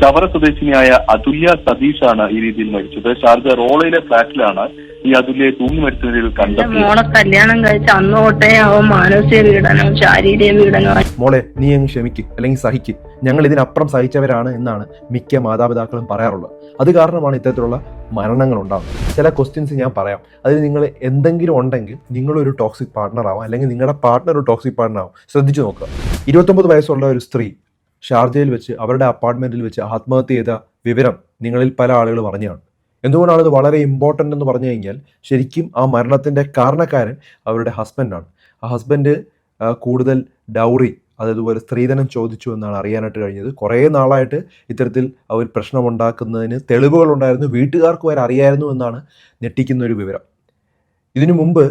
ചവറ സ്വദേശിനിയായ അതുല്യ സതീഷാണ് ഈ രീതിയിൽ മരിച്ചത്. ഷാർജ റോളയിലെ ഫ്ളാറ്റിലാണ് ഈ അതുല്യെ തൂങ്ങി മരിച്ച നിലയിൽ കണ്ടത് മോളെ കല്യാണം കഴിച്ച അന്നോട്ടേ തൊട്ടേ അവൻ മാനസിക പീഡനം ശാരീരിക പീഡനം മോളെ നീ അങ്ങ് ക്ഷമിക്ക് അല്ലെങ്കിൽ സഹിക്ക്. ഞങ്ങൾ ഇതിനപ്പുറം സഹിച്ചവരാണ് എന്നാണ് മിക്ക മാതാപിതാക്കളും പറയാറുള്ളത്. അത് കാരണമാണ് ഇത്തരത്തിലുള്ള മരണങ്ങൾ ഉണ്ടാകുന്നത് ചില ക്വസ്റ്റ്യൻസ് ഞാൻ പറയാം. അതിൽ നിങ്ങൾ എന്തെങ്കിലും ഉണ്ടെങ്കിൽ നിങ്ങളൊരു ടോക്സിക് പാർട്ണർ ആവാം അല്ലെങ്കിൽ നിങ്ങളുടെ പാർട്ണർ ഒരു ടോക്സിക് പാർട്ണർ ആവും. ശ്രദ്ധിച്ചു നോക്കുക. ഇരുപത്തൊമ്പത് വയസ്സുള്ള ഒരു സ്ത്രീ ഷാർജയിൽ വെച്ച് അവരുടെ അപ്പാർട്ട്മെന്റിൽ വെച്ച് ആത്മഹത്യ ചെയ്ത വിവരം നിങ്ങളിൽ പല ആളുകൾ അറിഞ്ഞാണ്. എന്തുകൊണ്ടാണ് ഇത് വളരെ ഇമ്പോർട്ടന്റ് എന്ന് പറഞ്ഞു കഴിഞ്ഞാൽ ശരിക്കും ആ മരണത്തിന്റെ കാരണക്കാരൻ അവരുടെ ഹസ്ബൻഡാണ് ആ ഹസ്ബൻഡ് കൂടുതൽ ഡൗറി അതേപോലെ സ്ത്രീധനം ചോദിച്ചു എന്നാണ് അറിയാനായിട്ട് കഴിഞ്ഞത്. കുറേ നാളായിട്ട് ഇത്തരത്തിൽ അവർ പ്രശ്നമുണ്ടാക്കുന്നതിന് തെളിവുകളുണ്ടായിരുന്നു. വീട്ടുകാർക്ക് വരെ അറിയായിരുന്നു എന്നാണ് ഞെട്ടിക്കുന്ന ഒരു വിവരം. ഇതിനു മുമ്പ്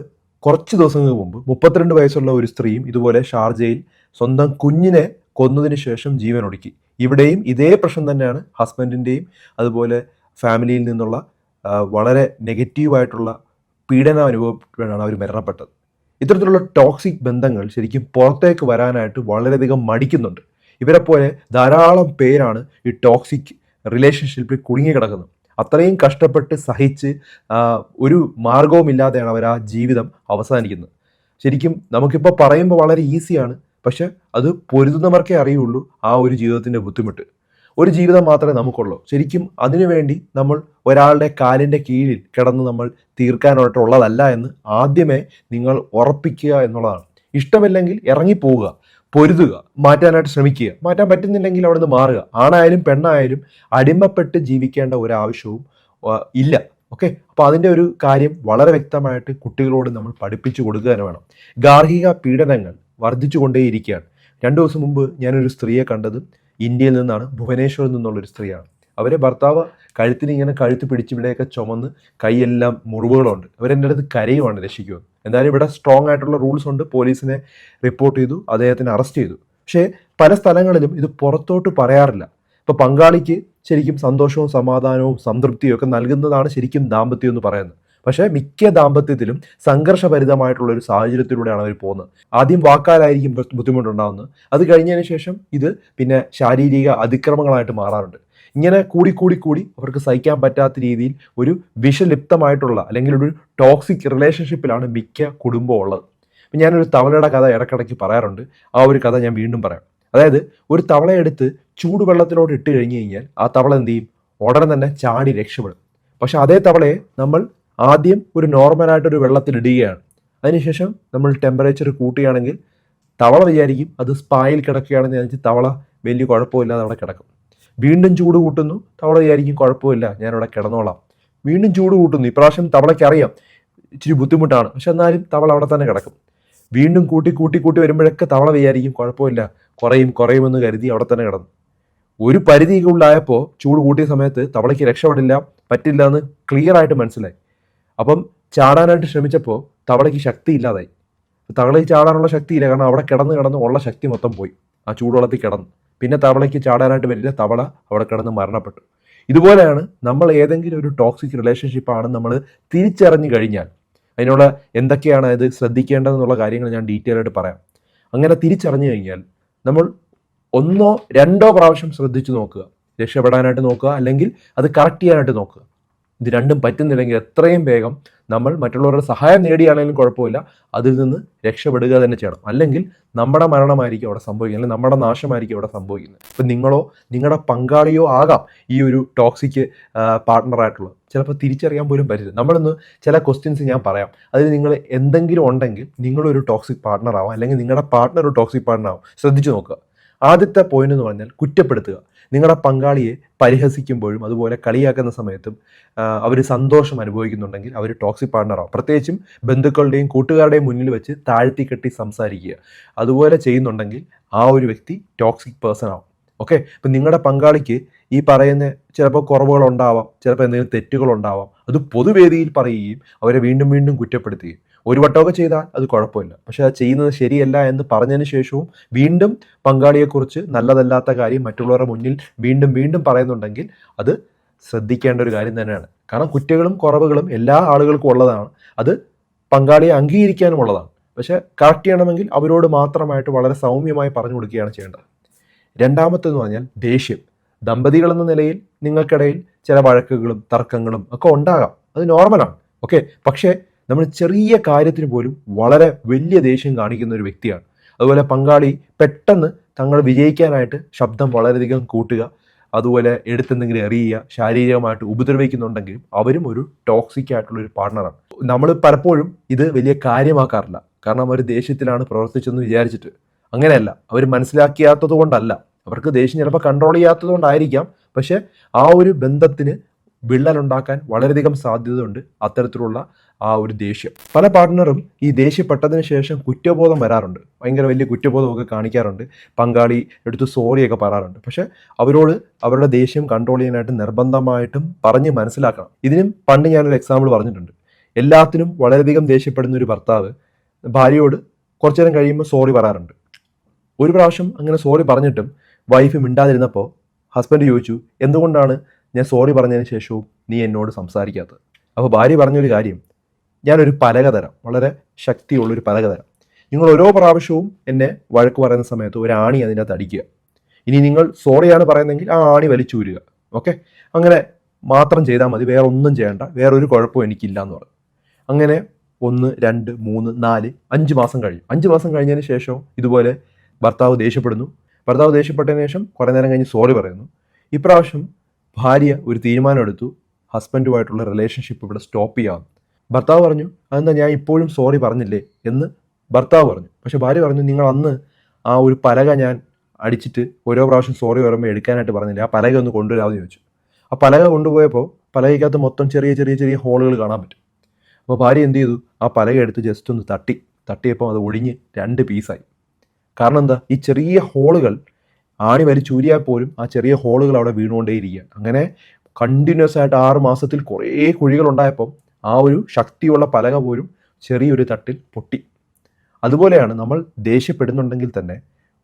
കുറച്ച് ദിവസങ്ങൾക്ക് മുമ്പ് മുപ്പത്തിരണ്ട് വയസ്സുള്ള ഒരു സ്ത്രീയും ഇതുപോലെ ഷാർജയിൽ സ്വന്തം കുഞ്ഞിനെ കൊന്നതിന് ശേഷം ജീവൻ ഒടുക്കി. ഇവിടെയും ഇതേ പ്രശ്നം തന്നെയാണ് ഹസ്ബൻഡിന്റെയും അതുപോലെ ഫാമിലിയിൽ നിന്നുള്ള വളരെ നെഗറ്റീവായിട്ടുള്ള പീഡനം അനുഭവപ്പെട്ടാണ് അവർ മരണപ്പെട്ടത്. ഇത്തരത്തിലുള്ള ടോക്സിക് ബന്ധങ്ങൾ ശരിക്കും പുറത്തേക്ക് വരാനായിട്ട് വളരെയധികം മടിക്കുന്നുണ്ട്. ഇവരെ പോലെ ധാരാളം പേരാണ് ഈ ടോക്സിക് റിലേഷൻഷിപ്പിൽ കുടുങ്ങിക്കിടക്കുന്നത്. അത്രയും കഷ്ടപ്പെട്ട് സഹിച്ച് ഒരു മാർഗവുമില്ലാതെയാണ് അവർ ആ ജീവിതം അവസാനിക്കുന്നത്. ശരിക്കും നമുക്കിപ്പോൾ പറയുമ്പോൾ വളരെ ഈസിയാണ് പക്ഷെ അത് പൊരുതുന്നവർക്കേ അറിയുള്ളൂ ആ ഒരു ജീവിതത്തിന്റെ ബുദ്ധിമുട്ട്. ഒരു ജീവിതം മാത്രമേ നമുക്കുള്ളൂ. ശരിക്കും അതിനുവേണ്ടി നമ്മൾ ഒരാളുടെ കാലിന്റെ കീഴിൽ കിടന്ന് നമ്മൾ തീർക്കാനായിട്ടുള്ളതല്ല എന്ന് ആദ്യമേ നിങ്ങൾ ഉറപ്പിക്കുക എന്നുള്ളതാണ്. ഇഷ്ടമില്ലെങ്കിൽ ഇറങ്ങിപ്പോവുക പൊരുതുക മാറ്റാനായിട്ട് ശ്രമിക്കുക. മാറ്റാൻ പറ്റുന്നില്ലെങ്കിൽ അവിടെ നിന്ന് മാറുക. ആണായാലും പെണ്ണായാലും അടിമപ്പെട്ട് ജീവിക്കേണ്ട ഒരു ആവശ്യവും ഇല്ല. ഓക്കെ? അപ്പോൾ അതിന്റെ ഒരു കാര്യം വളരെ വ്യക്തമായിട്ട് കുട്ടികളോട് നമ്മൾ പഠിപ്പിച്ചു കൊടുക്കുക തന്നെ വേണം. ഗാർഹിക പീഡനങ്ങൾ വർദ്ധിച്ചുകൊണ്ടേയിരിക്കുകയാണ്. രണ്ടു ദിവസം മുമ്പ് ഞാനൊരു സ്ത്രീയെ കണ്ടത് ഇന്ത്യയിൽ നിന്നാണ് ഭുവനേശ്വറിൽ നിന്നുള്ളൊരു സ്ത്രീയാണ്. അവരെ ഭർത്താവ് കഴുത്തിന് ഇങ്ങനെ കഴുത്ത് പിടിച്ച് ഇവിടെയൊക്കെ ചുമന്ന് കൈയെല്ലാം മുറിവുകളുണ്ട്. അവരെന്റെ അടുത്ത് കരയുമാണ് രക്ഷിക്കുന്നത് എന്തായാലും ഇവിടെ സ്ട്രോങ് ആയിട്ടുള്ള റൂൾസ് ഉണ്ട്. പോലീസിനെ റിപ്പോർട്ട് ചെയ്തു അദ്ദേഹത്തിനെ അറസ്റ്റ് ചെയ്തു. പക്ഷേ പല സ്ഥലങ്ങളിലും ഇത് പുറത്തോട്ട് പറയാറില്ല. ഇപ്പോൾ പങ്കാളിക്ക് ശരിക്കും സന്തോഷവും സമാധാനവും സംതൃപ്തിയും ഒക്കെ നൽകുന്നതാണ് ശരിക്കും ദാമ്പത്യം എന്ന് പറയുന്നത്. പക്ഷേ മിക്ക ദാമ്പത്യത്തിലും സംഘർഷഭരിതമായിട്ടുള്ള ഒരു സാഹചര്യത്തിലൂടെയാണ് അവർ പോകുന്നത്. ആദ്യം വാക്കാലായിരിക്കും ബുദ്ധി- ബുദ്ധിമുട്ടുണ്ടാകുന്നത് അത് കഴിഞ്ഞതിന് ശേഷം ഇത് പിന്നെ ശാരീരിക അതിക്രമങ്ങളായിട്ട് മാറാറുണ്ട്. ഇങ്ങനെ കൂടി കൂടി കൂടി അവർക്ക് സഹിക്കാൻ പറ്റാത്ത രീതിയിൽ ഒരു വിഷലിപ്തമായിട്ടുള്ള അല്ലെങ്കിൽ ഒരു ടോക്സിക് റിലേഷൻഷിപ്പിലാണ് മിക്ക കുടുംബം ഉള്ളത്. ഞാനൊരു തവളയുടെ കഥ ഇടക്കിടയ്ക്ക് പറയാറുണ്ട്. ആ ഒരു കഥ ഞാൻ വീണ്ടും പറയാം. അതായത് ഒരു തവളയെടുത്ത് ചൂടുവെള്ളത്തിലോട്ട് ഇട്ട് കഴിഞ്ഞ് കഴിഞ്ഞാൽ ആ തവള എന്ത് ചെയ്യും? ഉടനെ തന്നെ ചാടി രക്ഷപ്പെടും. പക്ഷെ അതേ തവളയെ നമ്മൾ ആദ്യം ഒരു നോർമലായിട്ടൊരു വെള്ളത്തിലിടുകയാണ്. അതിനുശേഷം നമ്മൾ ടെമ്പറേച്ചർ കൂട്ടുകയാണെങ്കിൽ തവള വിചാരിക്കും അത് സ്പായിൽ കിടക്കുകയാണെന്ന് വിചാരിച്ച് തവള വലിയ കുഴപ്പമില്ലാതെ അവിടെ കിടക്കും. വീണ്ടും ചൂട് കൂട്ടുന്നു തവള വിചാരിക്കും കുഴപ്പമില്ല ഞാനവിടെ കിടന്നോളാം. വീണ്ടും ചൂട് കൂട്ടുന്നു ഇപ്രാവശ്യം തവളയ്ക്ക് അറിയാം ഇച്ചിരി ബുദ്ധിമുട്ടാണ് പക്ഷെ എന്നാലും തവള അവിടെ തന്നെ കിടക്കും. വീണ്ടും കൂട്ടി കൂട്ടി കൂട്ടി വരുമ്പോഴൊക്കെ തവള വിചാരിക്കും കുഴപ്പമില്ല കുറയും കുറയുമെന്ന് കരുതി അവിടെ തന്നെ കിടന്നു. ഒരു പരിധിക്കുള്ളായപ്പോൾ ചൂട് കൂട്ടിയ സമയത്ത് തവളയ്ക്ക് രക്ഷപ്പെടില്ല പറ്റില്ല എന്ന് ക്ലിയർ ആയിട്ട് മനസ്സിലായി. അപ്പം ചാടാനായിട്ട് ശ്രമിച്ചപ്പോൾ തവളയ്ക്ക് ശക്തി ഇല്ലാതായി. തവളയ്ക്ക് ചാടാനുള്ള ശക്തിയില്ല കാരണം അവിടെ കിടന്ന് കിടന്ന് ഉള്ള ശക്തി മൊത്തം പോയി. ആ ചൂടുവെള്ളത്തിൽ കിടന്ന്. പിന്നെ തവളയ്ക്ക് ചാടാനായിട്ട് വരില്ല തവള അവിടെ കിടന്ന് മരണപ്പെട്ടു. ഇതുപോലെയാണ് നമ്മൾ ഏതെങ്കിലും ഒരു ടോക്സിക് റിലേഷൻഷിപ്പാണ് നമ്മൾ തിരിച്ചറിഞ്ഞു കഴിഞ്ഞാൽ. അതിനുള്ള എന്തൊക്കെയാണ് അത് ശ്രദ്ധിക്കേണ്ടതെന്നുള്ള കാര്യങ്ങൾ ഞാൻ ഡീറ്റെയിൽ ആയിട്ട് പറയാം. അങ്ങനെ തിരിച്ചറിഞ്ഞു കഴിഞ്ഞാൽ നമ്മൾ ഒന്നോ രണ്ടോ പ്രാവശ്യം ശ്രദ്ധിച്ചു നോക്കുക. രക്ഷപ്പെടാനായിട്ട് നോക്കുക. അല്ലെങ്കിൽ അത് കറക്റ്റ് ചെയ്യാനായിട്ട് നോക്കുക. ഇത് രണ്ടും പറ്റുന്നില്ലെങ്കിൽ എത്രയും വേഗം നമ്മൾ മറ്റുള്ളവരുടെ സഹായം നേടിയാണെങ്കിലും കുഴപ്പമില്ല. അതിൽ നിന്ന് രക്ഷപ്പെടുക തന്നെ ചെയ്യണം. അല്ലെങ്കിൽ നമ്മുടെ മരണമായിരിക്കും അവിടെ സംഭവിക്കുന്നത്. അല്ലെങ്കിൽ നമ്മുടെ നാശമായിരിക്കും അവിടെ സംഭവിക്കുന്നത്. ഇപ്പം നിങ്ങളോ നിങ്ങളുടെ പങ്കാളിയോ ആകാം ഈ ഒരു ടോക്സിക് പാർട്ട്ണറായിട്ടുള്ളത് ചിലപ്പോൾ തിരിച്ചറിയാൻ പോലും പറ്റില്ല. നമ്മളിന്ന് ചില ക്വസ്റ്റ്യൻസ് ഞാൻ പറയാം. അതിൽ നിങ്ങൾ എന്തെങ്കിലും ഉണ്ടെങ്കിൽ നിങ്ങളൊരു ടോക്സിക് പാർട്ട്ണർ ആവാം. അല്ലെങ്കിൽ നിങ്ങളുടെ പാർട്ട്ണർ ഒരു ടോക്സിക് പാർട്ട്ണർ ആവും. ശ്രദ്ധിച്ചു നോക്കുക. ആദ്യത്തെ പോയിന്റ് എന്ന് പറഞ്ഞാൽ കുറ്റപ്പെടുത്തുക. നിങ്ങളുടെ പങ്കാളിയെ പരിഹസിക്കുമ്പോഴും അതുപോലെ കളിയാക്കുന്ന സമയത്തും അവർ സന്തോഷം അനുഭവിക്കുന്നുണ്ടെങ്കിൽ അവർ ടോക്സിക് പാർട്ണറാവും പ്രത്യേകിച്ചും ബന്ധുക്കളുടെയും കൂട്ടുകാരുടെയും മുന്നിൽ വെച്ച് താഴ്ത്തി കെട്ടി സംസാരിക്കുക. അതുപോലെ ചെയ്യുന്നുണ്ടെങ്കിൽ ആ ഒരു വ്യക്തി ടോക്സിക് പേഴ്സൺ ആവും. ഓക്കെ അപ്പം നിങ്ങളുടെ പങ്കാളിക്ക് ഈ പറയുന്ന ചിലപ്പോൾ കുറവുകൾ ഉണ്ടാവാം ചിലപ്പോൾ എന്തെങ്കിലും തെറ്റുകൾ ഉണ്ടാവാം അത് പൊതുവേദിയിൽ പറയുകയും അവരെ വീണ്ടും വീണ്ടും കുറ്റപ്പെടുത്തുകയും ഒരു വട്ടമൊക്കെ ചെയ്താൽ അത് കുഴപ്പമില്ല. പക്ഷെ അത് ചെയ്യുന്നത് ശരിയല്ല എന്ന് പറഞ്ഞതിന് ശേഷവും വീണ്ടും പങ്കാളിയെക്കുറിച്ച് നല്ലതല്ലാത്ത കാര്യം മറ്റുള്ളവരുടെ മുന്നിൽ വീണ്ടും വീണ്ടും പറയുന്നുണ്ടെങ്കിൽ അത് ശ്രദ്ധിക്കേണ്ട ഒരു കാര്യം തന്നെയാണ്. കാരണം കുറ്റങ്ങളും കുറവുകളും എല്ലാ ആളുകൾക്കും ഉള്ളതാണ്. അത് പങ്കാളിയെ അംഗീകരിക്കാനും ഉള്ളതാണ്. പക്ഷെ കറക്റ്റ് ചെയ്യണമെങ്കിൽ അവരോട് മാത്രമായിട്ട് വളരെ സൗമ്യമായി പറഞ്ഞു കൊടുക്കുകയാണ് ചെയ്യേണ്ടത്. രണ്ടാമത്തെന്ന് പറഞ്ഞാൽ ദേഷ്യം. ദമ്പതികൾ എന്ന നിലയിൽ നിങ്ങൾക്കിടയിൽ ചില വഴക്കുകളും തർക്കങ്ങളും ഒക്കെ ഉണ്ടാകാം. അത് നോർമലാണ് ഓക്കെ പക്ഷേ നമ്മൾ ചെറിയ കാര്യത്തിന് പോലും വളരെ വലിയ ദേഷ്യം കാണിക്കുന്ന ഒരു വ്യക്തിയാണ്. അതുപോലെ പങ്കാളി പെട്ടെന്ന് തങ്ങൾ വിജയിക്കാനായിട്ട് ശബ്ദം വളരെയധികം കൂട്ടുക അതുപോലെ എടുത്തെന്തെങ്കിലും എറിയുക ശാരീരികമായിട്ട് ഉപദ്രവിക്കുന്നുണ്ടെങ്കിൽ അവരും ഒരു ടോക്സിക് ആയിട്ടുള്ള ഒരു പാർട്ണറാണ് നമ്മൾ പലപ്പോഴും ഇത് വലിയ കാര്യമാക്കാറില്ല. കാരണം അവർ ദേഷ്യത്തിലാണ് പ്രവർത്തിച്ചെന്ന് വിചാരിച്ചിട്ട്. അങ്ങനെയല്ല. അവർ മനസ്സിലാക്കിയാത്തത് കൊണ്ടല്ല. അവർക്ക് ദേഷ്യം ചിലപ്പോൾ കൺട്രോൾ ചെയ്യാത്തത് കൊണ്ടായിരിക്കാം. പക്ഷെ ആ ഒരു ബന്ധത്തിന് വിള്ളലുണ്ടാക്കാൻ വളരെയധികം സാധ്യതയുണ്ട് അത്തരത്തിലുള്ള ആ ഒരു ദേഷ്യം. പല പാർട്ട്ണറും ഈ ദേഷ്യപ്പെട്ടതിന് ശേഷം കുറ്റബോധം വരാറുണ്ട്. ഭയങ്കര വലിയ കുറ്റബോധമൊക്കെ കാണിക്കാറുണ്ട്. പങ്കാളി എടുത്ത് സോറിയൊക്കെ പറയാറുണ്ട്. പക്ഷേ അവരോട് അവരുടെ ദേഷ്യം കൺട്രോൾ ചെയ്യാനായിട്ട് നിർബന്ധമായിട്ടും പറഞ്ഞ് മനസ്സിലാക്കണം. ഇതിനും പണ്ട് ഞാനൊരു എക്സാമ്പിൾ പറഞ്ഞിട്ടുണ്ട്. എല്ലാത്തിനും വളരെയധികം ദേഷ്യപ്പെടുന്ന ഒരു ഭർത്താവ് ഭാര്യയോട് കുറച്ചു നേരം കഴിയുമ്പോൾ സോറി പറയാറുണ്ട്. ഒരു പ്രാവശ്യം അങ്ങനെ സോറി പറഞ്ഞിട്ടും വൈഫ് മിണ്ടാതിരുന്നപ്പോൾ ഹസ്ബൻഡ് ചോദിച്ചു എന്തുകൊണ്ടാണ് ഞാൻ സോറി പറഞ്ഞതിന് ശേഷവും നീ എന്നോട് സംസാരിക്കാത്തത്. അപ്പോൾ ഭാര്യ പറഞ്ഞൊരു കാര്യം. ഞാനൊരു പലക തരാം വളരെ ശക്തിയുള്ളൊരു പലക തരാം നിങ്ങൾ ഓരോ പ്രാവശ്യവും എന്നെ വഴക്ക് പറയുന്ന സമയത്ത് ഒരു ആണി അതിന്റെ അകത്ത് അടിക്കുക. ഇനി നിങ്ങൾ സോറിയാണ് പറയുന്നതെങ്കിൽ ആ ആണി വലിച്ചൂരുക. ഓക്കെ അങ്ങനെ മാത്രം ചെയ്താൽ മതി. വേറെ ഒന്നും ചെയ്യേണ്ട. വേറൊരു കുഴപ്പവും എനിക്കില്ല എന്ന് പറഞ്ഞു അങ്ങനെ ഒന്ന് രണ്ട് മൂന്ന് നാല് അഞ്ച് മാസം കഴിഞ്ഞു. അഞ്ച് മാസം കഴിഞ്ഞതിന് ശേഷം ഇതുപോലെ ഭർത്താവ് ദേഷ്യപ്പെടുന്നു. ഭർത്താവ് ദേഷ്യപ്പെട്ടതിന് ശേഷം കുറേ നേരം കഴിഞ്ഞ് സോറി പറയുന്നു. ഇപ്രാവശ്യം ഭാര്യ ഒരു തീരുമാനമെടുത്തു. ഹസ്ബൻഡുമായിട്ടുള്ള റിലേഷൻഷിപ്പ് ഇവിടെ സ്റ്റോപ്പ് ചെയ്യാം. ഭർത്താവ് പറഞ്ഞു അതെന്താ ഞാൻ ഇപ്പോഴും സോറി പറഞ്ഞില്ലേ? എന്ന് ഭർത്താവ് പറഞ്ഞു. പക്ഷെ ഭാര്യ പറഞ്ഞു നിങ്ങൾ അന്ന് ആ ഒരു പലക ഞാൻ അടിച്ചിട്ട് ഓരോ പ്രാവശ്യം സോറി പറയുമ്പോൾ എടുക്കാനായിട്ട് പറഞ്ഞില്ല? ആ പലക ഒന്ന് കൊണ്ടുവരാമെന്ന് ചോദിച്ചു. ആ പലക കൊണ്ടുപോയപ്പോൾ പലകയ്ക്കകത്ത് മൊത്തം ചെറിയ ചെറിയ ചെറിയ ഹോളുകൾ കാണാൻ പറ്റും. അപ്പോൾ ഭാര്യ എന്ത് ചെയ്തു? ആ പലക എടുത്ത് ജസ്റ്റ് ഒന്ന് തട്ടി. തട്ടിയപ്പോൾ അത് ഒടിഞ്ഞ് രണ്ട് പീസായി കാരണം എന്താ? ഈ ചെറിയ ഹോളുകൾ ആണി വലിച്ചൂരിയാൽ പോലും ആ ചെറിയ ഹോളുകൾ അവിടെ വീണുകൊണ്ടേയിരിക്കുക അങ്ങനെ കണ്ടിന്യൂസ് ആയിട്ട് ആറ് മാസത്തിൽ കുറേ കുഴികൾ ഉണ്ടായപ്പം ആ ഒരു ശക്തിയുള്ള പലക പോലും ചെറിയൊരു തട്ടിൽ പൊട്ടി. അതുപോലെയാണ് നമ്മൾ ദേഷ്യപ്പെടുന്നുണ്ടെങ്കിൽ തന്നെ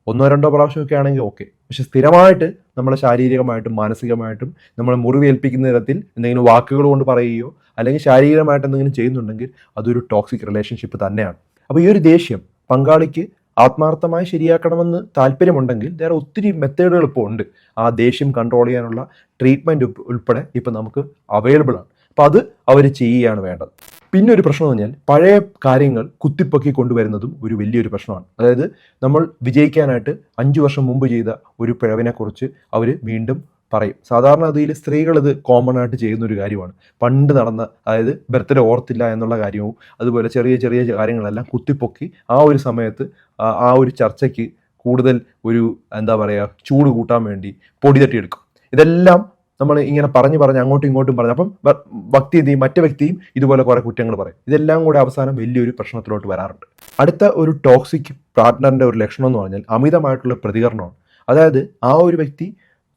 ഒന്നോ രണ്ടോ പ്രാവശ്യമൊക്കെ ആണെങ്കിൽ ഓക്കെ. പക്ഷെ സ്ഥിരമായിട്ട് നമ്മളെ ശാരീരികമായിട്ടും മാനസികമായിട്ടും നമ്മളെ മുറിവേൽപ്പിക്കുന്ന തരത്തിൽ എന്തെങ്കിലും വാക്കുകൾ കൊണ്ട് പറയുകയോ അല്ലെങ്കിൽ ശാരീരികമായിട്ട് എന്തെങ്കിലും ചെയ്യുന്നുണ്ടെങ്കിൽ അതൊരു ടോക്സിക് റിലേഷൻഷിപ്പ് തന്നെയാണ്. അപ്പോൾ ഈ ഒരു ദേഷ്യം പങ്കാളിക്ക് ആത്മാർത്ഥമായി ശരിയാക്കണമെന്ന് താല്പര്യമുണ്ടെങ്കിൽ വേറെ ഒത്തിരി മെത്തേഡുകൾ ഇപ്പോൾ ഉണ്ട്. ആ ദേഷ്യം കൺട്രോൾ ചെയ്യാനുള്ള ട്രീറ്റ്മെന്റ് ഉൾപ്പെടെ ഇപ്പോൾ നമുക്ക് അവൈലബിൾ ആണ്. അപ്പോൾ അത് അവർ ചെയ്യുകയാണ് വേണ്ടത്. പിന്നെ ഒരു പ്രശ്നം എന്ന് പറഞ്ഞാൽ പഴയ കാര്യങ്ങൾ കുത്തിപ്പൊക്കി കൊണ്ടുവരുന്നതും ഒരു വലിയൊരു പ്രശ്നമാണ്. അതായത് നമ്മൾ വിജയിക്കാനായിട്ട് അഞ്ച് വർഷം മുമ്പ് ചെയ്ത ഒരു പിഴവിനെക്കുറിച്ച് അവർ വീണ്ടും പറയും. സാധാരണ അതിൽ സ്ത്രീകൾ ഇത് കോമൺ ആയിട്ട് ചെയ്യുന്ന ഒരു കാര്യമാണ്. പണ്ട് നടന്ന അതായത് ബർത്ത്ഡേ ഓർത്തില്ല എന്നുള്ള കാര്യവും അതുപോലെ ചെറിയ ചെറിയ കാര്യങ്ങളെല്ലാം കുത്തിപ്പൊക്കി ആ ഒരു സമയത്ത് ആ- ഒരു ചർച്ചയ്ക്ക് കൂടുതൽ ഒരു എന്താ പറയുക ചൂട് കൂട്ടാൻ വേണ്ടി പൊടി തട്ടിയെടുക്കും. ഇതെല്ലാം നമ്മൾ ഇങ്ങനെ പറഞ്ഞു പറഞ്ഞ് അങ്ങോട്ടും ഇങ്ങോട്ടും പറഞ്ഞു. അപ്പം ഭക്തി വ്യക്തി എന്ത് ചെയ്യും മറ്റേ വ്യക്തിയും ഇതുപോലെ കുറേ കുറ്റങ്ങൾ പറയും. ഇതെല്ലാം കൂടെ അവസാനം വലിയൊരു പ്രശ്നത്തിലോട്ട് വരാറുണ്ട്. അടുത്ത ഒരു ടോക്സിക് പാർട്ട്ണറിന്റെ ഒരു ലക്ഷണം എന്ന് പറഞ്ഞാൽ അമിതമായിട്ടുള്ള പ്രതികരണമാണ്. അതായത് ആ ഒരു വ്യക്തി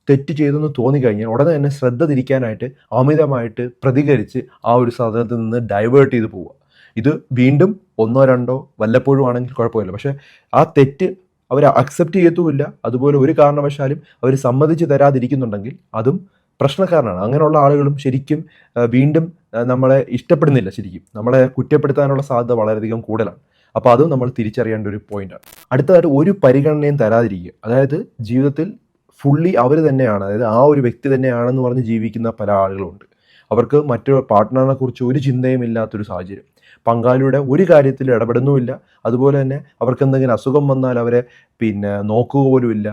തെറ്റ് ചെയ്തെന്ന് തോന്നിക്കഴിഞ്ഞാൽ ഉടനെ തന്നെ ശ്രദ്ധ തിരിക്കാനായിട്ട് അമിതമായിട്ട് പ്രതികരിച്ച് ആ ഒരു സാധനത്തിൽ നിന്ന് ഡൈവേർട്ട് ചെയ്ത് പോവുക. ഇത് വീണ്ടും ഒന്നോ രണ്ടോ വല്ലപ്പോഴും ആണെങ്കിൽ കുഴപ്പമില്ല. പക്ഷേ ആ തെറ്റ് അവർ അക്സെപ്റ്റ് ചെയ്യത്തുമില്ല. അതുപോലെ ഒരു കാരണവശാലും അവർ സമ്മതിച്ച് തരാതിരിക്കുന്നുണ്ടെങ്കിൽ അതും പ്രശ്നക്കാരനാണ്. അങ്ങനെയുള്ള ആളുകളും ശരിക്കും വീണ്ടും നമ്മളെ ഇഷ്ടപ്പെടുന്നില്ല ശരിക്കും. നമ്മളെ കുറ്റപ്പെടുത്താനുള്ള സാധ്യത വളരെയധികം കൂടുതലാണ്. അപ്പോൾ അതും നമ്മൾ തിരിച്ചറിയേണ്ട ഒരു പോയിന്റാണ് അടുത്തതായിട്ട് ഒരു പരിഗണനയും തരാതിരിക്കുക. അതായത് ജീവിതത്തിൽ ഫുള്ളി അവർ തന്നെയാണ്. അതായത് ആ ഒരു വ്യക്തി തന്നെയാണെന്ന് പറഞ്ഞ് ജീവിക്കുന്ന പല ആളുകളുണ്ട്. അവർക്ക് മറ്റൊരു പാർട്ട്ണറിനെ കുറിച്ച് ഒരു ചിന്തയും ഇല്ലാത്തൊരു സാഹചര്യം. പങ്കാളിയുടെ ഒരു കാര്യത്തിൽ ഇടപെടുന്നുമില്ല. അതുപോലെ തന്നെ അവർക്ക് എന്തെങ്കിലും അസുഖം വന്നാൽ അവരെ പിന്നെ നോക്കുക പോലുമില്ല.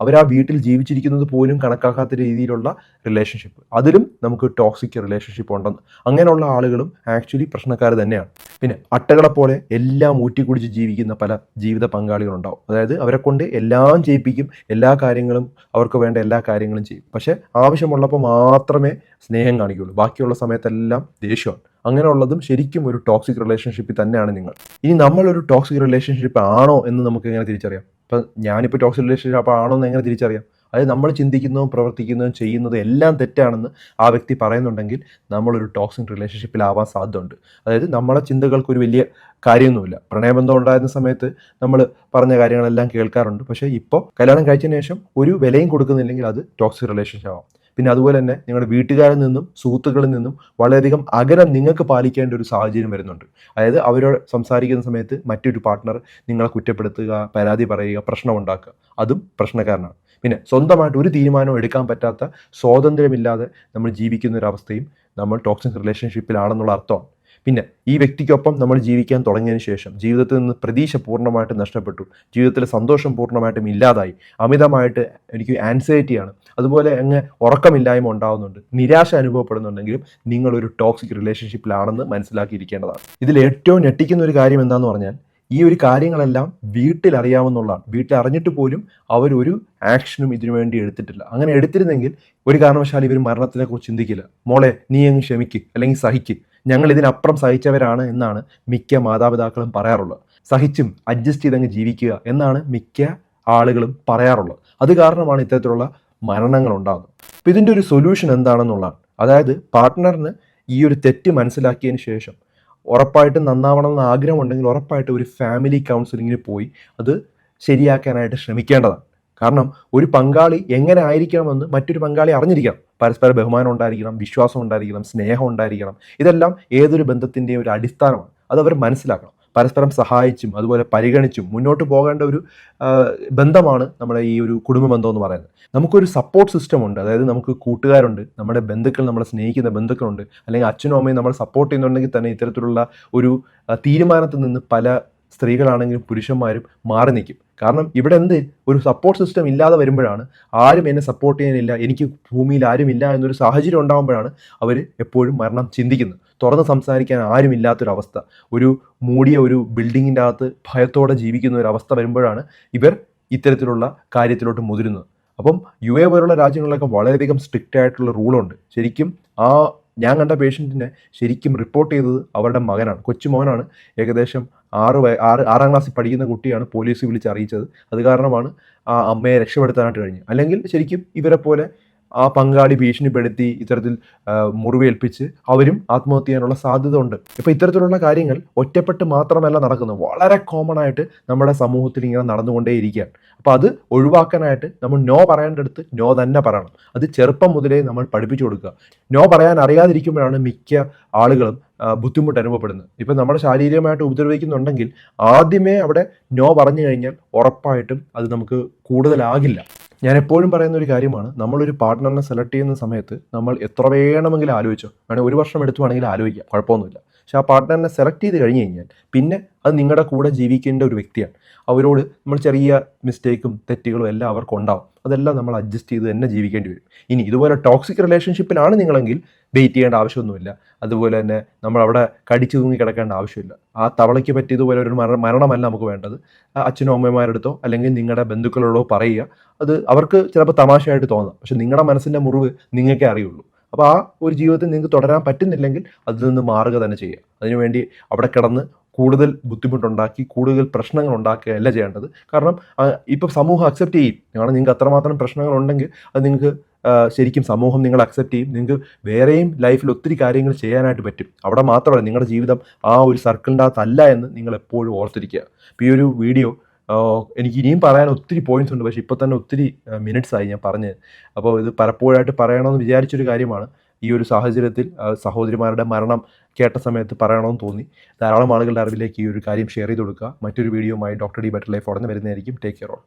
അവർ ആ വീട്ടിൽ ജീവിച്ചിരിക്കുന്നത് പോലും കണക്കാക്കാത്ത രീതിയിലുള്ള റിലേഷൻഷിപ്പ് അതിലും നമുക്ക് ടോക്സിക് റിലേഷൻഷിപ്പ് ഉണ്ടെന്ന്. അങ്ങനെയുള്ള ആളുകളും ആക്ച്വലി പ്രശ്നക്കാർ തന്നെയാണ്. പിന്നെ അട്ടകളെ പോലെ എല്ലാം ഊറ്റിക്കുടിച്ച് ജീവിക്കുന്ന പല ജീവിത പങ്കാളികളുണ്ടാവും. അതായത് അവരെ കൊണ്ട് എല്ലാം ചെയ്യിപ്പിക്കും എല്ലാ കാര്യങ്ങളും അവർക്ക് വേണ്ട എല്ലാ കാര്യങ്ങളും ചെയ്യും. പക്ഷേ ആവശ്യമുള്ളപ്പോൾ മാത്രമേ സ്നേഹം കാണിക്കുകയുള്ളൂ. ബാക്കിയുള്ള സമയത്തെല്ലാം ദേഷ്യമാണ്. അങ്ങനെയുള്ളതും ശരിക്കും ഒരു ടോക്സിക് റിലേഷൻഷിപ്പിൽ തന്നെയാണ് നിങ്ങൾ. ഇനി നമ്മളൊരു ടോക്സിക് റിലേഷൻഷിപ്പ് ആണോ എന്ന് നമുക്ക് എങ്ങനെ തിരിച്ചറിയാം? ഇപ്പം ഞാനിപ്പോൾ ടോക്സിക് റിലേഷൻഷിപ്പ് ആണോ എന്ന് എങ്ങനെ തിരിച്ചറിയാം? അതായത് നമ്മൾ ചിന്തിക്കുന്നതും പ്രവർത്തിക്കുന്നതും ചെയ്യുന്നതും എല്ലാം തെറ്റാണെന്ന് ആ വ്യക്തി പറയുന്നുണ്ടെങ്കിൽ നമ്മളൊരു ടോക്സിക് റിലേഷൻഷിപ്പിലാവാൻ സാധ്യതയുണ്ട്. അതായത് നമ്മളെ ചിന്തകൾക്ക് ഒരു വലിയ കാര്യമൊന്നുമില്ല. പ്രണയബന്ധം ഉണ്ടായിരുന്ന സമയത്ത് നമ്മൾ പറഞ്ഞ കാര്യങ്ങളെല്ലാം കേൾക്കാറുണ്ട്. പക്ഷേ ഇപ്പോൾ കല്യാണം കഴിച്ചതിന് ശേഷം ഒരു വിലയും കൊടുക്കുന്നില്ലെങ്കിൽ അത് ടോക്സിക് റിലേഷൻഷിപ്പ് ആവാം. പിന്നെ അതുപോലെ തന്നെ നിങ്ങളുടെ വീട്ടുകാരിൽ നിന്നും സുഹൃത്തുക്കളിൽ നിന്നും വളരെയധികം അകലം നിങ്ങൾക്ക് പാലിക്കേണ്ട ഒരു സാഹചര്യം വരുന്നുണ്ട്. അതായത് അവരോട് സംസാരിക്കുന്ന സമയത്ത് മറ്റൊരു പാർട്ട്ണർ നിങ്ങളെ കുറ്റപ്പെടുത്തുക പരാതി പറയുക പ്രശ്നം ഉണ്ടാക്കുക. അതും പ്രശ്നക്കാരനാണ്. പിന്നെ സ്വന്തമായിട്ട് ഒരു തീരുമാനവും എടുക്കാൻ പറ്റാത്ത സ്വാതന്ത്ര്യമില്ലാതെ നമ്മൾ ജീവിക്കുന്ന ഒരു അവസ്ഥയും നമ്മൾ ടോക്സിക് റിലേഷൻഷിപ്പിലാണെന്നുള്ള അർത്ഥമാണ് പിന്നെ ഈ വ്യക്തിക്കൊപ്പം നമ്മൾ ജീവിക്കാൻ തുടങ്ങിയതിന് ശേഷം ജീവിതത്തിൽ നിന്ന് പ്രതീക്ഷ പൂർണമായിട്ടും നഷ്ടപ്പെട്ടു. ജീവിതത്തിലെ സന്തോഷം പൂർണമായിട്ടും ഇല്ലാതായി. അമിതമായിട്ട് എനിക്ക് ആൻസൈറ്റിയാണ് അതുപോലെ അങ്ങ് ഉറക്കമില്ലായ്മ ഉണ്ടാകുന്നുണ്ട് നിരാശ അനുഭവപ്പെടുന്നുണ്ടെങ്കിലും നിങ്ങളൊരു ടോക്സിക് റിലേഷൻഷിപ്പിലാണെന്ന് മനസ്സിലാക്കിയിരിക്കേണ്ടതാണ്. ഇതിൽ ഏറ്റവും ഞെട്ടിക്കുന്ന ഒരു കാര്യം എന്താണെന്ന് പറഞ്ഞാൽ ഈ ഒരു കാര്യങ്ങളെല്ലാം വീട്ടിൽ അറിയാമെന്നുള്ളതാണ് വീട്ടിൽ അറിഞ്ഞിട്ട് പോലും അവരൊരു ആക്ഷനും ഇതിനു വേണ്ടി എടുത്തിട്ടില്ല. അങ്ങനെ എടുത്തിരുന്നെങ്കിൽ ഒരു കാരണവശാലും ഇവർ മരണത്തിനെക്കുറിച്ച് ചിന്തിക്കില്ല. മോളെ നീ അങ്ങ് ക്ഷമിക്ക്. അല്ലെങ്കിൽ സഹിക്ക്. ഞങ്ങൾ ഇതിനപ്പുറം സഹിച്ചവരാണ് എന്നാണ് മിക്ക മാതാപിതാക്കളും പറയാറുള്ളത്. സഹിച്ചും അഡ്ജസ്റ്റ് ചെയ്തങ്ങ് ജീവിക്കുക എന്നാണ് മിക്ക ആളുകളും പറയാറുള്ളത്. അത് കാരണമാണ് ഇത്തരത്തിലുള്ള മരണങ്ങൾ ഉണ്ടാകുന്നത് അപ്പോൾ ഇതിന്റെ ഒരു സൊല്യൂഷൻ എന്താണെന്നുള്ളതാണ്. അതായത് പാർട്ട്ണറിന് ഈ ഒരു തെറ്റ് മനസ്സിലാക്കിയതിന് ശേഷം ഉറപ്പായിട്ടും നന്നാവണമെന്ന് ആഗ്രഹമുണ്ടെങ്കിൽ ഉറപ്പായിട്ട് ഒരു ഫാമിലി കൗൺസിലിങ്ങിന് പോയി അത് ശരിയാക്കാനായിട്ട് ശ്രമിക്കേണ്ടതാണ്. കാരണം ഒരു പങ്കാളി എങ്ങനെ ആയിരിക്കണമെന്ന് മറ്റൊരു പങ്കാളി അറിഞ്ഞിരിക്കണം. പരസ്പര ബഹുമാനം ഉണ്ടായിരിക്കണം വിശ്വാസം ഉണ്ടായിരിക്കണം സ്നേഹം ഉണ്ടായിരിക്കണം. ഇതെല്ലാം ഏതൊരു ബന്ധത്തിന്റെയും ഒരു അടിസ്ഥാനമാണ്. അത് അവർ മനസ്സിലാക്കണം. പരസ്പരം സഹായിച്ചും അതുപോലെ പരിഗണിച്ചും മുന്നോട്ട് പോകേണ്ട ഒരു ബന്ധമാണ് നമ്മുടെ ഈ ഒരു കുടുംബ ബന്ധം എന്ന് പറയുന്നത്. നമുക്കൊരു സപ്പോർട്ട് സിസ്റ്റം ഉണ്ട്. അതായത് നമുക്ക് കൂട്ടുകാരുണ്ട്. നമ്മുടെ ബന്ധുക്കൾ നമ്മളെ സ്നേഹിക്കുന്ന ബന്ധുക്കളുണ്ട്. അല്ലെങ്കിൽ അച്ഛനും അമ്മയും നമ്മൾ സപ്പോർട്ട് ചെയ്യുന്നുണ്ടെങ്കിൽ തന്നെ ഇത്തരത്തിലുള്ള ഒരു തീരുമാനത്തിൽ നിന്ന് പല സ്ത്രീകളാണെങ്കിലും പുരുഷന്മാരും മാറി നിൽക്കും. കാരണം ഇവിടെ എന്ത്? ഒരു സപ്പോർട്ട് സിസ്റ്റം ഇല്ലാതെ വരുമ്പോഴാണ് ആരും എന്നെ സപ്പോർട്ട് ചെയ്യാനില്ല എനിക്ക് ഭൂമിയിൽ ആരുമില്ല എന്നൊരു സാഹചര്യം ഉണ്ടാകുമ്പോഴാണ് അവർ എപ്പോഴും മരണം ചിന്തിക്കുന്നത്. തുറന്ന് സംസാരിക്കാൻ ആരുമില്ലാത്തൊരവസ്ഥ. ഒരു മൂടിയ ഒരു ബിൽഡിങ്ങിന്റെ അകത്ത് ഭയത്തോടെ ജീവിക്കുന്ന ഒരു അവസ്ഥ വരുമ്പോഴാണ് ഇവർ ഇത്തരത്തിലുള്ള കാര്യത്തിലോട്ട് മുതിരുന്നത്. അപ്പം യു എ പോലുള്ള രാജ്യങ്ങളിലൊക്കെ വളരെയധികം സ്ട്രിക്റ്റ് ആയിട്ടുള്ള റൂളുണ്ട് ശരിക്കും ആ ഞാൻ കണ്ട പേഷ്യന്റിനെ ശരിക്കും റിപ്പോർട്ട് ചെയ്തത് അവരുടെ മകനാണ്. കൊച്ചുമോനാണ് ഏകദേശം ആറ് വയ ആറ് ആറാം ക്ലാസ്സിൽ പഠിക്കുന്ന കുട്ടിയാണ് പോലീസ് വിളിച്ച് അറിയിച്ചത്. അത് കാരണമാണ് ആ അമ്മയെ രക്ഷപ്പെടുത്താനായിട്ട് കഴിഞ്ഞത്. അല്ലെങ്കിൽ ശരിക്കും ഇവരെ പോലെ ആ പങ്കാളി ഭീഷണിപ്പെടുത്തി ഇത്തരത്തിൽ മുറിവേൽപ്പിച്ച് അവരും ആത്മഹത്യ ചെയ്യാനുള്ള സാധ്യത ഉണ്ട് ഇപ്പം ഇത്തരത്തിലുള്ള കാര്യങ്ങൾ ഒറ്റപ്പെട്ട് മാത്രമല്ല നടക്കുന്നത്. വളരെ കോമൺ ആയിട്ട് നമ്മുടെ സമൂഹത്തിൽ ഇങ്ങനെ നടന്നുകൊണ്ടേയിരിക്കുകയാണ് അപ്പോൾ അത് ഒഴിവാക്കാനായിട്ട് നമ്മൾ നോ പറയേണ്ടടുത്ത് നോ തന്നെ പറയണം. അത് ചെറുപ്പം മുതലേ നമ്മൾ പഠിപ്പിച്ചു കൊടുക്കുക. നോ പറയാൻ അറിയാതിരിക്കുമ്പോഴാണ് മിക്ക ആളുകളും ബുദ്ധിമുട്ട് അനുഭവപ്പെടുന്നത്. ഇപ്പം നമ്മുടെ ശാരീരികമായിട്ട് ഉപദ്രവിക്കുന്നുണ്ടെങ്കിൽ ആദ്യമേ അവിടെ നോ പറഞ്ഞു കഴിഞ്ഞാൽ ഉറപ്പായിട്ടും അത് നമുക്ക് കൂടുതലാകില്ല. ഞാൻ എപ്പോഴും പറയുന്ന ഒരു കാര്യമാണ് നമ്മളൊരു പാർട്ട്ണറിനെ സെലക്ട് ചെയ്യുന്ന സമയത്ത് നമ്മൾ എത്ര വേണമെങ്കിലും ആലോചിച്ചോ. വേണമെങ്കിൽ ഒരു വർഷം എടുത്തുവാണെങ്കിൽ ആലോചിക്കാം കുഴപ്പമൊന്നുമില്ല. പക്ഷെ ആ പാർട്ട്ണറിനെ സെലക്ട് ചെയ്ത് കഴിഞ്ഞ് കഴിഞ്ഞാൽ പിന്നെ അത് നിങ്ങളുടെ കൂടെ ജീവിക്കേണ്ട ഒരു വ്യക്തിയാണ്. അവരോട് നമ്മൾ ചെറിയ മിസ്റ്റേക്കും തെറ്റുകളും എല്ലാം അവർക്ക് ഉണ്ടാവും അതെല്ലാം നമ്മൾ അഡ്ജസ്റ്റ് ചെയ്ത് തന്നെ ജീവിക്കേണ്ടി വരും. ഇനി ഇതുപോലെ ടോക്സിക് റിലേഷൻഷിപ്പിലാണ് നിങ്ങളെങ്കിൽ വെയിറ്റ് ചെയ്യേണ്ട ആവശ്യമൊന്നുമില്ല. അതുപോലെ തന്നെ നമ്മൾ അവിടെ കടിച്ചു തൂങ്ങി കിടക്കേണ്ട ആവശ്യമില്ല. ആ തവളയ്ക്ക് പറ്റിയതുപോലെ ഒരു മര മരണമല്ല നമുക്ക് വേണ്ടത്. അച്ഛനോ അമ്മമാരെടുത്തോ അല്ലെങ്കിൽ നിങ്ങളുടെ ബന്ധുക്കളോടോ പറയുക. അത് അവർക്ക് ചിലപ്പോൾ തമാശയായിട്ട് തോന്നാം. പക്ഷെ നിങ്ങളുടെ മനസ്സിന്റെ മുറിവ് നിങ്ങൾക്കേ അറിയുള്ളൂ. അപ്പോൾ ആ ഒരു ജീവിതത്തിൽ നിങ്ങൾക്ക് തുടരാൻ പറ്റുന്നില്ലെങ്കിൽ അതിൽ നിന്ന് മാറുക തന്നെ ചെയ്യുക. അതിനുവേണ്ടി അവിടെ കിടന്ന് കൂടുതൽ ബുദ്ധിമുട്ടുണ്ടാക്കി കൂടുതൽ പ്രശ്നങ്ങൾ ഉണ്ടാക്കുകയല്ല ചെയ്യേണ്ടത്. കാരണം ഇപ്പം സമൂഹം അക്സെപ്റ്റ് ചെയ്യും. കാരണം നിങ്ങൾക്ക് അത്രമാത്രം പ്രശ്നങ്ങൾ ഉണ്ടെങ്കിൽ അത് നിങ്ങൾക്ക് ശരിക്കും സമൂഹം നിങ്ങൾ അക്സെപ്റ്റ് ചെയ്യും. നിങ്ങൾക്ക് വേറെയും ലൈഫിൽ ഒത്തിരി കാര്യങ്ങൾ ചെയ്യാനായിട്ട് പറ്റും. അവിടെ മാത്രമല്ല നിങ്ങളുടെ ജീവിതം ആ ഒരു സർക്കിളിന്റെ അകത്തല്ല എന്ന് നിങ്ങൾ എപ്പോഴും ഓർത്തിരിക്കുക. ഈ ഒരു വീഡിയോ എനിക്ക് ഇനിയും പറയാൻ ഒത്തിരി പോയിന്റ്സ് ഉണ്ട്. പക്ഷേ ഇപ്പോൾ തന്നെ ഒത്തിരി മിനിറ്റ്സ് ആയി ഞാൻ പറഞ്ഞത് അപ്പോൾ ഇത് പലപ്പോഴായിട്ട് പറയണമെന്ന് വിചാരിച്ചൊരു കാര്യമാണ്. ഈ ഒരു സാഹചര്യത്തിൽ സഹോദരിമാരുടെ മരണം കേട്ട സമയത്ത് പറയണമെന്ന് തോന്നി. ധാരാളം ആളുകളുടെ അറിവിലേക്ക് ഈ ഒരു കാര്യം ഷെയർ ചെയ്ത് കൊടുക്കുക. മറ്റൊരു വീഡിയോയുമായി ഡോക്ടർ ഡി ബെറ്റർ ലൈഫ് ഉടനെ വരുന്നതായിരിക്കും. Take care all